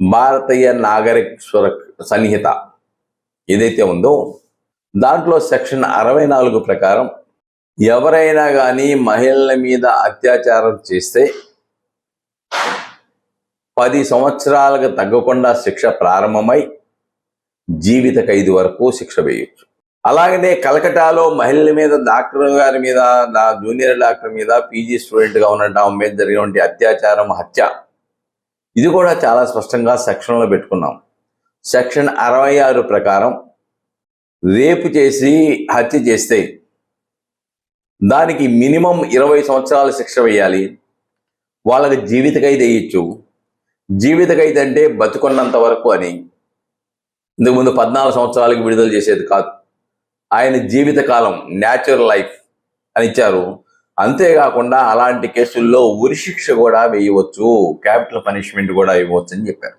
భారతీయ నాగరిక సుర సన్నిహిత ఏదైతే ఉందో దాంట్లో సెక్షన్ అరవై నాలుగు ప్రకారం ఎవరైనా కానీ మహిళల మీద అత్యాచారం చేస్తే పది సంవత్సరాలకు తగ్గకుండా శిక్ష ప్రారంభమై జీవిత ఖైదు వరకు శిక్ష వేయొచ్చు. అలాగనే కలకటాలో మహిళల మీద డాక్టర్ గారి మీద నా జూనియర్ డాక్టర్ మీద పీజీ స్టూడెంట్గా ఉన్న ఆమె మీద జరిగినటువంటి అత్యాచారం హత్య ఇది కూడా చాలా స్పష్టంగా సెక్షన్లో పెట్టుకున్నాం. సెక్షన్ అరవై ఆరు ప్రకారం రేపు చేసి హత్య చేస్తే దానికి మినిమం ఇరవై సంవత్సరాల శిక్ష వేయాలి. వాళ్ళకి జీవిత ఖైదు వేయచ్చు. జీవిత ఖైదు అంటే బతుకున్నంత వరకు అని. ఇంతకుముందు పద్నాలుగు సంవత్సరాలకి విడుదల చేసేది కాదు. ఆయన జీవితకాలం న్యాచురల్ లైఫ్ అని ఇచ్చారు. అంతేకాకుండా అలాంటి కేసుల్లో ఉరిశిక్ష కూడా వేయవచ్చు. క్యాపిటల్ పనిష్మెంట్ కూడా ఇవ్వచ్చు అని చెప్పారు.